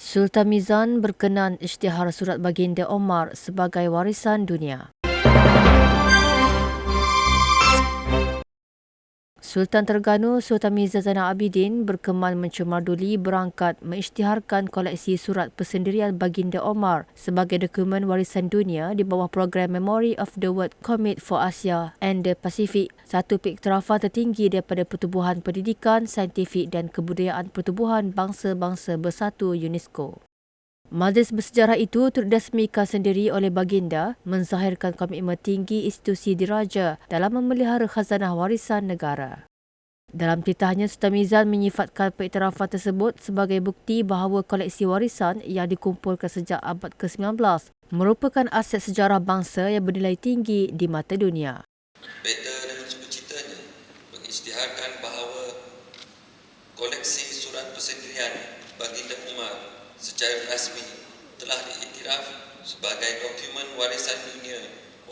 Sultan Mizan berkenan isytihar surat baginda Omar sebagai warisan dunia. Sultan Terengganu Sultan Mirzah Zainal Abidin berkeman mencemarduli berangkat mengisytiharkan koleksi surat persendirian baginda Omar sebagai dokumen warisan dunia di bawah program Memory of the World Commit for Asia and the Pacific, satu piktirafan tertinggi daripada Pertubuhan Pendidikan, Saintifik dan Kebudayaan Pertubuhan Bangsa-Bangsa Bersatu UNESCO. Majlis bersejarah itu turut sendiri oleh baginda menzahirkan komitmen tinggi institusi diraja dalam memelihara khazanah warisan negara. Dalam titahnya, Sultan Mizan menyifatkan pengiktirafan tersebut sebagai bukti bahawa koleksi warisan yang dikumpulkan sejak abad ke-19 merupakan aset sejarah bangsa yang bernilai tinggi di mata dunia. Beta dengan sukacitanya mengisytiharkan bahawa koleksi surat persendirian baginda Umar secara rasmi telah diiktiraf sebagai dokumen warisan dunia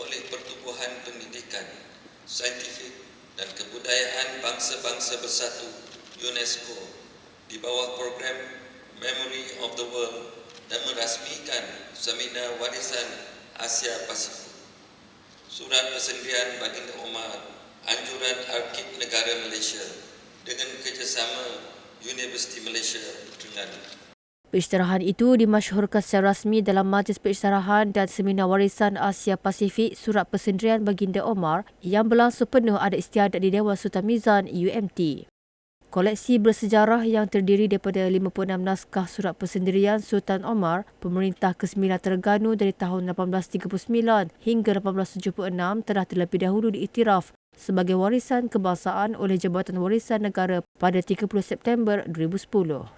oleh Pertubuhan Pendidikan, Saintifik dan Kebudayaan Bangsa-Bangsa Bersatu UNESCO di bawah program Memory of the World dan merasmikan Seminar Warisan Asia Pasifik. Surat persendirian baginda Omar Anjuran Arkib Negara Malaysia dengan kerjasama Universiti Malaysia Terengganu. Pengisytiharan itu dimasyhurkan secara rasmi dalam Majlis Pengisytiharan dan Seminar Warisan Asia Pasifik Surat Persendirian Baginda Omar yang berlangsung penuh ada istiadat di Dewan Sultan Mizan UMT. Koleksi bersejarah yang terdiri daripada 56 naskah surat persendirian Sultan Omar, pemerintah ke-9 Terengganu dari tahun 1839 hingga 1876 telah terlebih dahulu diiktiraf sebagai warisan kebangsaan oleh Jabatan Warisan Negara pada 30 September 2010.